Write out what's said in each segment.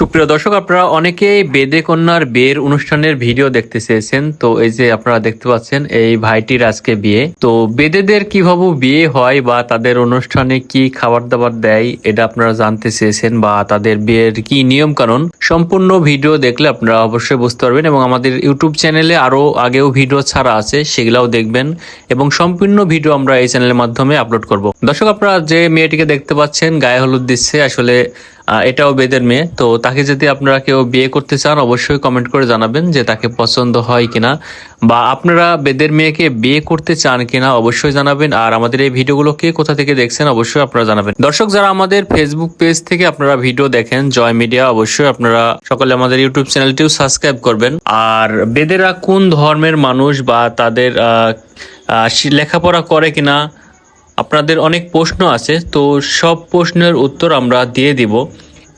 সুপ্রিয় দর্শক, আপনারা অনেকেই বেদে কন্যার বিয়ের অনুষ্ঠানের ভিডিও দেখতে চেয়েছেন। তো এই যে আপনারা দেখতে পাচ্ছেন, এই ভাইটির আজকে বিয়ে। তো বেদেদের কীভাবে বিয়ে হয় বা তাদের অনুষ্ঠানে কি খাবার দাবার দেয়, এটা আপনারা জানতে চেয়েছেন বা তাদের বিয়ের কি নিয়ম কানুন সম্পূর্ণ ভিডিও দেখলে আপনারা অবশ্যই বুঝতে পারবেন এবং আমাদের ইউটিউব চ্যানেলে আরও আগেও ভিডিও ছাড়া আছে, সেগুলাও দেখবেন এবং সম্পূর্ণ ভিডিও আমরা এই চ্যানেলের মাধ্যমে আপলোড করব। দর্শক, আপনারা যে মেয়েটিকে দেখতে পাচ্ছেন, গায়ে হলুদ দিচ্ছে, আসলে এটাও বেদের মেয়ে। তো তাকে যদি আপনারা কেউ বিয়ে করতে চান, অবশ্যই কমেন্ট করে জানাবেন যে তাকে পছন্দ হয় কিনা। বা আপনারা বেদের মেয়েকে বিয়ে করতে চান কিনা, অবশ্যই জানাবেন। আর আমাদের এই ভিডিওগুলোকে কোথা থেকে দেখছেন, অবশ্যই আপনারা জানাবেন। দর্শক, যারা আমাদের ফেসবুক পেজ থেকে আপনারা ভিডিও দেখেন জয় মিডিয়া অবশ্যই আপনারা সকলে আমাদের ইউটিউব চ্যানেলটিও সাবস্ক্রাইব করবেন। আর বেদেরা কোন ধর্মের মানুষ বা তাদের লেখাপড়া করে কিনা আপনাদের অনেক প্রশ্ন আছে, তো সব প্রশ্নের উত্তর আমরা দিয়ে দিব।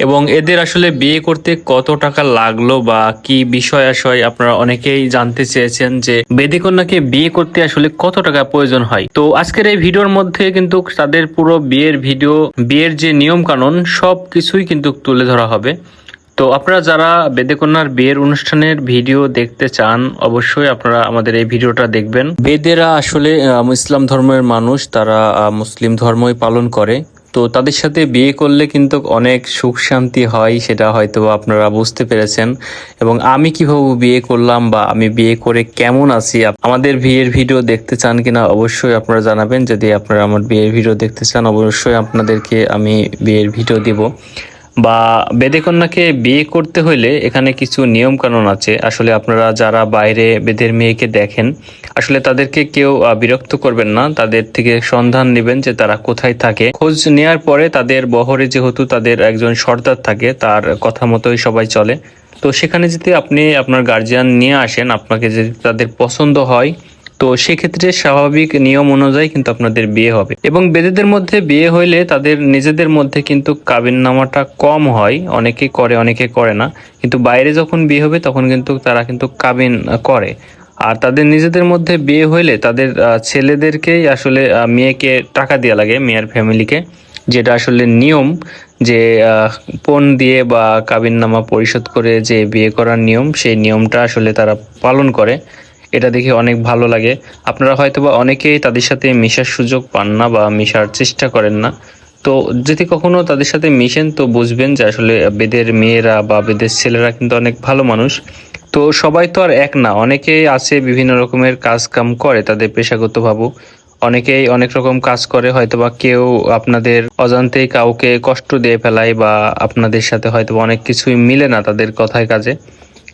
এবং এদের আসলে বিয়ে করতে কত টাকা লাগল বা কি বিষয় আশয় আপনারা অনেকেই জানতে চেয়েছেন যে বেদে কন্যাকে বিয়ে করতে আসলে কত টাকা প্রয়োজন হয়। তো আজকের এই ভিডিওর মধ্যে কিন্তু তাদের পুরো বিয়ের ভিডিও, বিয়ের যে নিয়ম কানুন সব কিছুই কিন্তু তুলে ধরা হবে। তো আপনারা যারা বেদেকন্যার বিয়ের অনুষ্ঠানের ভিডিও দেখতে চান, অবশ্যই আপনারা আমাদের এই ভিডিওটা দেখবেন। বেদেরা আসলে ইসলাম ধর্মের মানুষ, তারা মুসলিম ধর্মই পালন করে। তো তাদের সাথে বিয়ে করলে কিন্তু অনেক সুখ শান্তি হয়, সেটা হয়তো আপনারা বুঝতে পেরেছেন। এবং আমি কীভাবে বিয়ে করলাম বা আমি বিয়ে করে কেমন আছি আমাদের বিয়ের ভিডিও দেখতে চান কিনা অবশ্যই আপনারা জানাবেন। যদি আপনারা আমার বিয়ের ভিডিও দেখতে চান, অবশ্যই আপনাদেরকে আমি বিয়ের ভিডিও দিব। বা বেদে কন্যাকে বিয়ে করতে হলে এখানে কিছু নিয়ম কানুন আছে। আসলে আপনারা যারা বাইরে বেদের মেয়েকে দেখেন, আসলে তাদেরকে কেউ বিরক্ত করবেন না। তাদের থেকে সন্ধান নেবেন যে তারা কোথায় থাকে। খোঁজ নেওয়ার পরে তাদের বহরে যেহেতু তাদের একজন সর্দার থাকে, তার কথা মতোই সবাই চলে। তো সেখানে যদি আপনি আপনার গার্জিয়ান নিয়ে আসেন, আপনাকে যদি তাদের পছন্দ হয় তো সেক্ষেত্রে স্বাভাবিক নিয়ম অনুযায়ী কিন্তু আপনাদের বিয়ে হবে। এবং বেদেদের মধ্যে বিয়ে হইলে তাদের নিজেদের মধ্যে কিন্তু কাবিন নামাটা কম হয়। অনেকে করে অনেকে করে না। কিন্তু বাইরে যখন বিয়ে হবে, তখন কিন্তু তারা কিন্তু কাবিন করে। আর তাদের নিজেদের মধ্যে বিয়ে হইলে তাদের ছেলেদেরকেই আসলে মেয়েকে টাকা দেওয়া লাগে, মেয়ের ফ্যামিলিকে। যেটা আসলে নিয়ম যে পণ দিয়ে বা কাবিননামা পরিশোধ করে যে বিয়ে করার নিয়ম, সেই নিয়মটা আসলে তারা পালন করে। এটা দেখে অনেক ভালো লাগে। আপনারা হয়তো বা অনেকেই তাদের সাথে মেশার সুযোগ পান না বা মেশার চেষ্টা করেন না। তো যদি কখনো তাদের সাথে মিশেন তো বুঝবেন যে আসলে বেদের মেয়েরা বা বেদের ছেলেরা কিন্তু অনেক ভালো মানুষ। তো সবাই তো আর এক না, অনেকেই আছে বিভিন্ন রকমের কাজ কাম করে তাদের পেশাগত ভাবু অনেকেই অনেক রকম কাজ করে হয়তো বা কেউ আপনাদের অজান্তেই কাউকে কষ্ট দিয়ে ফেলায় বা আপনাদের সাথে হয়তো অনেক কিছুই মিলে না তাদের কথায় কাজে।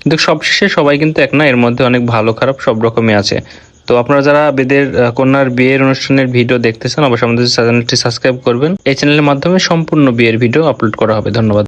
কিন্তু সবশেষে সবাই কিন্তু এক না, এর মধ্যে অনেক ভালো, খারাপ সব রকমই আছে। তো আপনারা যারা বেদের কন্যার বিয়ের অনুষ্ঠানের ভিডিও দেখতেছেন, অবশ্যই আমাদের চ্যানেলটি সাবস্ক্রাইব করবেন। এই চ্যানেলের মাধ্যমে সম্পূর্ণ বিয়ের ভিডিও আপলোড করা হবে। ধন্যবাদ।